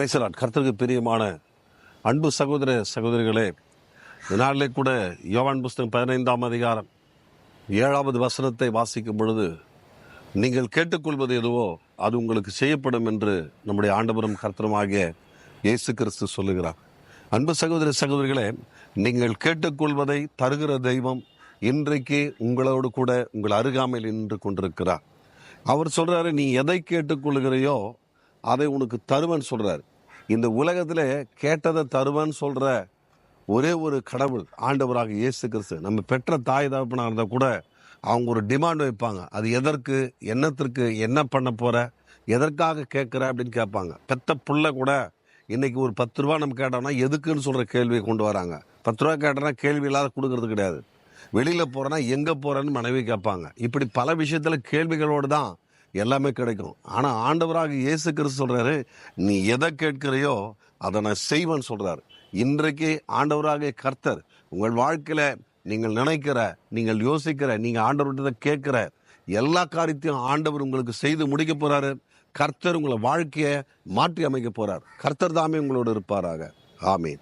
பேசலாம் கர்த்தருக்கு பிரியமான அன்பு சகோதர சகோதரிகளே இதனாலே கூட யோவான் புஸ்தகம் பதினைந்தாம் அதிகாரம் ஏழாவது வசனத்தை வாசிக்கும் பொழுது நீங்கள் கேட்டுக்கொள்வது எதுவோ அது உங்களுக்கு செய்யப்படும் என்று நம்முடைய ஆண்டவரும் கர்த்தருமாகிய இயேசு கிறிஸ்து சொல்லுகிறார். அன்பு சகோதர சகோதரிகளே நீங்கள் கேட்டுக்கொள்வதை தருகிற தெய்வம் இன்றைக்கு உங்களோடு கூட உங்கள் அருகாமையில் நின்று கொண்டிருக்கிறார். அவர் சொல்கிறாரு நீ எதை கேட்டுக்கொள்கிறையோ அதை உனக்கு தருவன் சொல்கிறார் இந்த உலகத்தில் கேட்டதை தருவன் சொல்கிற ஒரே ஒரு கடவுள் ஆண்டவராக இயேசு கிறிஸ்து. நம்ம பெற்ற தாய் தகப்பனாக இருந்தால் கூட அவங்க ஒரு டிமாண்ட் வைப்பாங்க. அது எதற்கு என்னத்திற்கு என்ன பண்ண போகிற எதற்காக கேட்குற அப்படின்னு கேட்பாங்க. பெத்த புள்ள கூட இன்னைக்கு ஒரு பத்து ரூபா நம்ம கேட்டோம்னா எதுக்குன்னு சொல்கிற கேள்வியை கொண்டு வராங்க. பத்து ரூபா கேட்டோம்னா கேள்வி இல்லாத கொடுக்கறது கிடையாது. வெளியில் போகிறேன்னா எங்கே போகிறேன்னு மனைவி கேட்பாங்க. இப்படி பல விஷயத்தில் கேள்விகளோடு தான் எல்லாமே கிடைக்கும். ஆனால் ஆண்டவராக இயேசு கிறிஸ்து சொல்கிறாரு நீ எதை கேட்கிறையோ அதை நான் செய்வேன்னு சொல்கிறார் இன்றைக்கு ஆண்டவராக கர்த்தர் உங்கள் வாழ்க்கையில் நீங்கள் நினைக்கிற நீங்கள் யோசிக்கிற நீங்கள் ஆண்டவர்கிட்ட கேட்குற எல்லா காரியத்தையும் ஆண்டவர் உங்களுக்கு செய்து முடிக்க போகிறாரு கர்த்தர் உங்களை வாழ்க்கையை மாற்றி அமைக்க போகிறார் கர்த்தர் தாமே உங்களோடு இருப்பாராக. ஆமீன்.